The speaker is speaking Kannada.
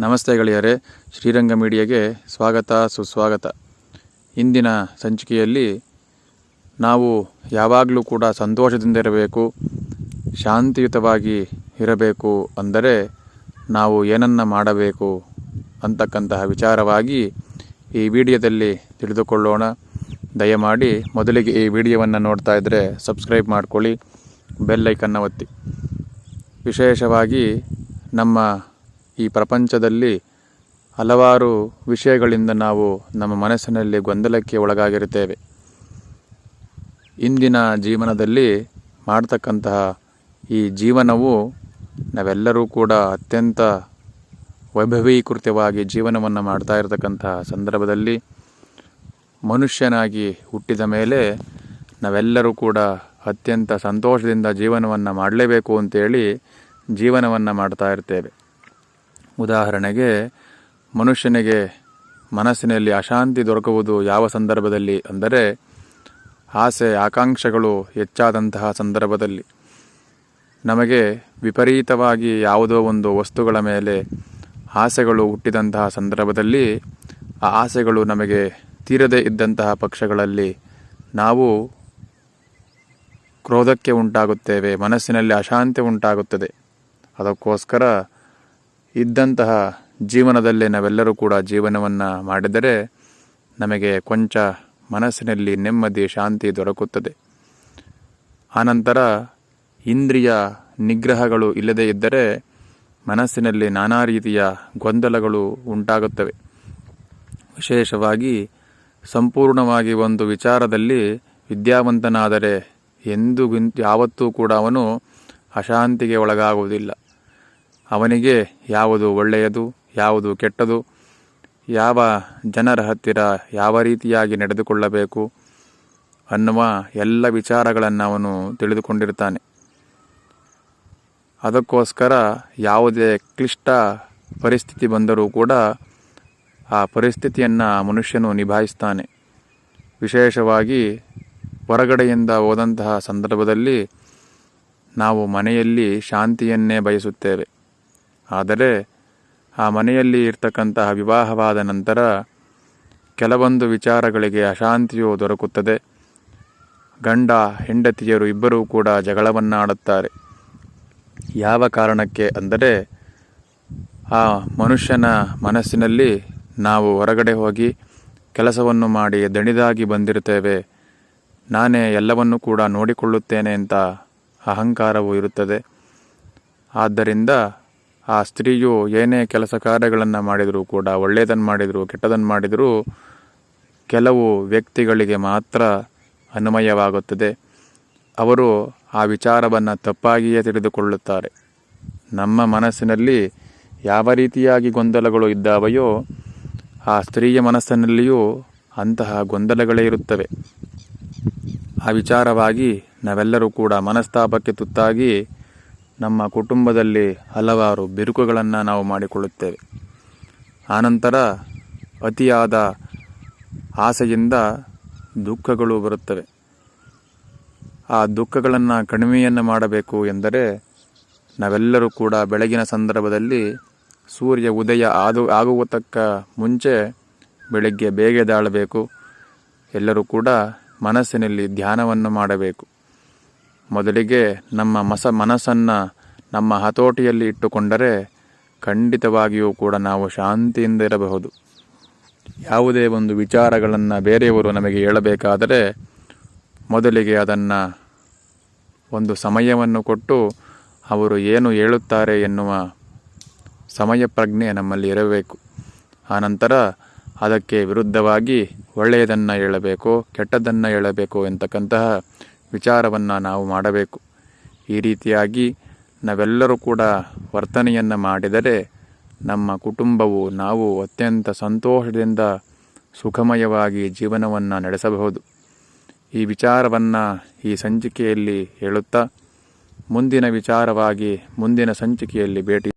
ನಮಸ್ತೆ ಗೆಳೆಯರೇ, ಶ್ರೀರಂಗ ಮೀಡಿಯಾಗೆ ಸ್ವಾಗತ, ಸುಸ್ವಾಗತ. ಇಂದಿನ ಸಂಚಿಕೆಯಲ್ಲಿ ನಾವು ಯಾವಾಗಲೂ ಕೂಡ ಸಂತೋಷದಿಂದ ಇರಬೇಕು, ಶಾಂತಿಯುತವಾಗಿ ಇರಬೇಕು ಅಂದರೆ ನಾವು ಏನನ್ನ ಮಾಡಬೇಕು ಅಂತಕ್ಕಂತಹ ವಿಚಾರವಾಗಿ ಈ ವಿಡಿಯೋದಲ್ಲಿ ತಿಳಿದುಕೊಳ್ಳೋಣ. ದಯಮಾಡಿ ಮೊದಲಿಗೆ ಈ ವಿಡಿಯೋವನ್ನು ನೋಡ್ತಾ ಇದ್ದರೆ ಸಬ್ಸ್ಕ್ರೈಬ್ ಮಾಡ್ಕೊಳ್ಳಿ ಬೆಲ್ಲೈಕನ್ನು ಒತ್ತಿ. ವಿಶೇಷವಾಗಿ ನಮ್ಮ ಈ ಪ್ರಪಂಚದಲ್ಲಿ ಹಲವಾರು ವಿಷಯಗಳಿಂದ ನಾವು ನಮ್ಮ ಮನಸ್ಸಿನಲ್ಲಿ ಗೊಂದಲಕ್ಕೆ ಒಳಗಾಗಿರುತ್ತೇವೆ. ಇಂದಿನ ಜೀವನದಲ್ಲಿ ಮಾಡ್ತಕ್ಕಂತಹ ಈ ಜೀವನವು ನಾವೆಲ್ಲರೂ ಕೂಡ ಅತ್ಯಂತ ವೈಭವೀಕೃತವಾಗಿ ಜೀವನವನ್ನು ಮಾಡ್ತಾ ಇರತಕ್ಕಂತಹ ಸಂದರ್ಭದಲ್ಲಿ ಮನುಷ್ಯನಾಗಿ ಹುಟ್ಟಿದ ಮೇಲೆ ನಾವೆಲ್ಲರೂ ಕೂಡ ಅತ್ಯಂತ ಸಂತೋಷದಿಂದ ಜೀವನವನ್ನು ಮಾಡಲೇಬೇಕು ಅಂತೇಳಿ ಜೀವನವನ್ನು ಮಾಡ್ತಾ ಇರ್ತೇವೆ. ಉದಾಹರಣೆಗೆ, ಮನುಷ್ಯನಿಗೆ ಮನಸ್ಸಿನಲ್ಲಿ ಅಶಾಂತಿ ದೊರಕುವುದು ಯಾವ ಸಂದರ್ಭದಲ್ಲಿ ಅಂದರೆ, ಆಸೆ, ಆಕಾಂಕ್ಷೆಗಳು ಹೆಚ್ಚಾದಂತಹ ಸಂದರ್ಭದಲ್ಲಿ. ನಮಗೆ ವಿಪರೀತವಾಗಿ ಯಾವುದೋ ಒಂದು ವಸ್ತುಗಳ ಮೇಲೆ ಆಸೆಗಳು ಹುಟ್ಟಿದಂತಹ ಸಂದರ್ಭದಲ್ಲಿ, ಆ ಆಸೆಗಳು ನಮಗೆ ತೀರದೇ ಇದ್ದಂತಹ ಪಕ್ಷಗಳಲ್ಲಿ ನಾವು ಕ್ರೋಧಕ್ಕೆ ಉಂಟಾಗುತ್ತೇವೆ, ಮನಸ್ಸಿನಲ್ಲಿ ಅಶಾಂತಿ ಉಂಟಾಗುತ್ತದೆ. ಅದಕ್ಕೋಸ್ಕರ ಇದ್ದಂತಹ ಜೀವನದಲ್ಲೇ ನಾವೆಲ್ಲರೂ ಕೂಡ ಜೀವನವನ್ನು ಮಾಡಿದರೆ ನಮಗೆ ಕೊಂಚ ಮನಸ್ಸಿನಲ್ಲಿ ನೆಮ್ಮದಿ, ಶಾಂತಿ ದೊರಕುತ್ತದೆ. ಆನಂತರ ಇಂದ್ರಿಯ ನಿಗ್ರಹಗಳು ಇಲ್ಲದೇ ಇದ್ದರೆ ಮನಸ್ಸಿನಲ್ಲಿ ನಾನಾ ರೀತಿಯ ಗೊಂದಲಗಳು ಉಂಟಾಗುತ್ತವೆ. ವಿಶೇಷವಾಗಿ ಸಂಪೂರ್ಣವಾಗಿ ಒಂದು ವಿಚಾರದಲ್ಲಿ ವಿದ್ಯಾವಂತನಾದರೆ ಎಂದು ಯಾವತ್ತೂ ಕೂಡ ಅವನು ಅಶಾಂತಿಗೆ ಒಳಗಾಗುವುದಿಲ್ಲ. ಅವನಿಗೆ ಯಾವುದು ಒಳ್ಳೆಯದು, ಯಾವುದು ಕೆಟ್ಟದು, ಯಾವ ಜನರ ಹತ್ತಿರ ಯಾವ ರೀತಿಯಾಗಿ ನಡೆದುಕೊಳ್ಳಬೇಕು ಅನ್ನುವ ಎಲ್ಲ ವಿಚಾರಗಳನ್ನು ಅವನು ತಿಳಿದುಕೊಂಡಿರ್ತಾನೆ. ಅದಕ್ಕೋಸ್ಕರ ಯಾವುದೇ ಕ್ಲಿಷ್ಟ ಪರಿಸ್ಥಿತಿ ಬಂದರೂ ಕೂಡ ಆ ಪರಿಸ್ಥಿತಿಯನ್ನು ಮನುಷ್ಯನು ನಿಭಾಯಿಸ್ತಾನೆ. ವಿಶೇಷವಾಗಿ ಹೊರಗಡೆಯಿಂದ ಹೋದಂತಹ ಸಂದರ್ಭದಲ್ಲಿ ನಾವು ಮನೆಯಲ್ಲಿ ಶಾಂತಿಯನ್ನೇ ಬಯಸುತ್ತೇವೆ. ಆದರೆ ಆ ಮನೆಯಲ್ಲಿ ಇರ್ತಕ್ಕಂತಹ ವಿವಾಹವಾದ ನಂತರ ಕೆಲವೊಂದು ವಿಚಾರಗಳಿಗೆ ಅಶಾಂತಿಯು ದೊರಕುತ್ತದೆ. ಗಂಡ, ಹೆಂಡತಿಯರು ಇಬ್ಬರೂ ಕೂಡ ಜಗಳವನ್ನಾಡುತ್ತಾರೆ. ಯಾವ ಕಾರಣಕ್ಕೆ ಅಂದರೆ ಆ ಮನುಷ್ಯನ ಮನಸ್ಸಿನಲ್ಲಿ ನಾವು ಹೊರಗಡೆ ಹೋಗಿ ಕೆಲಸವನ್ನು ಮಾಡಿ ದಣಿದಾಗಿ ಬಂದಿರುತ್ತೇವೆ. ನಾನೇ ಎಲ್ಲವನ್ನೂ ಕೂಡ ನೋಡಿಕೊಳ್ಳುತ್ತೇನೆ ಅಂತ ಅಹಂಕಾರವು ಇರುತ್ತದೆ. ಆದ್ದರಿಂದ ಆ ಸ್ತ್ರೀಯು ಏನೇ ಕೆಲಸ ಕಾರ್ಯಗಳನ್ನು ಮಾಡಿದರೂ ಕೂಡ ಒಳ್ಳೆಯದನ್ನು ಮಾಡಿದರೂ ಕೆಟ್ಟದನ್ನು ಮಾಡಿದರೂ ಕೆಲವು ವ್ಯಕ್ತಿಗಳಿಗೆ ಮಾತ್ರ ಅನ್ವಯವಾಗುತ್ತದೆ ಅವರು ಆ ವಿಚಾರವನ್ನು ತಪ್ಪಾಗಿಯೇ ತಿಳಿದುಕೊಳ್ಳುತ್ತಾರೆ. ನಮ್ಮ ಮನಸ್ಸಿನಲ್ಲಿ ಯಾವ ರೀತಿಯಾಗಿ ಗೊಂದಲಗಳು ಇದ್ದಾವೆಯೋ, ಆ ಸ್ತ್ರೀಯ ಮನಸ್ಸಿನಲ್ಲಿಯೂ ಅಂತಹ ಗೊಂದಲಗಳೇ ಇರುತ್ತವೆ. ಆ ವಿಚಾರವಾಗಿ ನಾವೆಲ್ಲರೂ ಕೂಡ ಮನಸ್ತಾಪಕ್ಕೆ ತುತ್ತಾಗಿ ನಮ್ಮ ಕುಟುಂಬದಲ್ಲಿ ಹಲವಾರು ಬಿರುಕುಗಳನ್ನು ನಾವು ಮಾಡಿಕೊಳ್ಳುತ್ತೇವೆ. ಆನಂತರ ಅತಿಯಾದ ಆಸೆಯಿಂದ ದುಃಖಗಳು ಬರುತ್ತವೆ. ಆ ದುಃಖಗಳನ್ನು ಕಡಿಮೆಯನ್ನು ಮಾಡಬೇಕು ಎಂದರೆ ನಾವೆಲ್ಲರೂ ಕೂಡ ಬೆಳಗಿನ ಸಂದರ್ಭದಲ್ಲಿ ಸೂರ್ಯ ಉದಯ ಆದು ಆಗುವುದಕ್ಕ ಮುಂಚೆ ಬೆಳಗ್ಗೆ ಬೇಗ ದಾಳಬೇಕು ಎಲ್ಲರೂ ಕೂಡ ಮನಸ್ಸಿನಲ್ಲಿ ಧ್ಯಾನವನ್ನು ಮಾಡಬೇಕು. ಮೊದಲಿಗೆ ನಮ್ಮ ಮಸ ಮನಸ್ಸನ್ನು ನಮ್ಮ ಹತೋಟಿಯಲ್ಲಿ ಇಟ್ಟುಕೊಂಡರೆ ಖಂಡಿತವಾಗಿಯೂ ಕೂಡ ನಾವು ಶಾಂತಿಯಿಂದ ಇರಬಹುದು ಯಾವುದೇ ಒಂದು ವಿಚಾರಗಳನ್ನು ಬೇರೆಯವರು ನಮಗೆ ಹೇಳಬೇಕಾದರೆ ಮೊದಲಿಗೆ ಅದನ್ನು ಒಂದು ಸಮಯವನ್ನು ಕೊಟ್ಟು ಅವರು ಏನು ಹೇಳುತ್ತಾರೆ ಎನ್ನುವ ಸಮಯ ಪ್ರಜ್ಞೆ ನಮ್ಮಲ್ಲಿ ಇರಬೇಕು. ಆನಂತರ ಅದಕ್ಕೆ ವಿರುದ್ಧವಾಗಿ ಒಳ್ಳೆಯದನ್ನು ಹೇಳಬೇಕು ಕೆಟ್ಟದ್ದನ್ನು ಹೇಳಬೇಕು ಎಂತಕ್ಕಂತಹ ವಿಚಾರವನ್ನು ನಾವು ಮಾಡಬೇಕು. ಈ ರೀತಿಯಾಗಿ ನಾವೆಲ್ಲರೂ ಕೂಡ ವರ್ತನೆಯನ್ನು ಮಾಡಿದರೆ ನಮ್ಮ ಕುಟುಂಬವು ನಾವು ಅತ್ಯಂತ ಸಂತೋಷದಿಂದ ಸುಖಮಯವಾಗಿ ಜೀವನವನ್ನು ನಡೆಸಬಹುದು. ಈ ವಿಚಾರವನ್ನು ಈ ಸಂಚಿಕೆಯಲ್ಲಿ ಹೇಳುತ್ತಾ, ಮುಂದಿನ ವಿಚಾರವಾಗಿ ಮುಂದಿನ ಸಂಚಿಕೆಯಲ್ಲಿ ಭೇಟಿ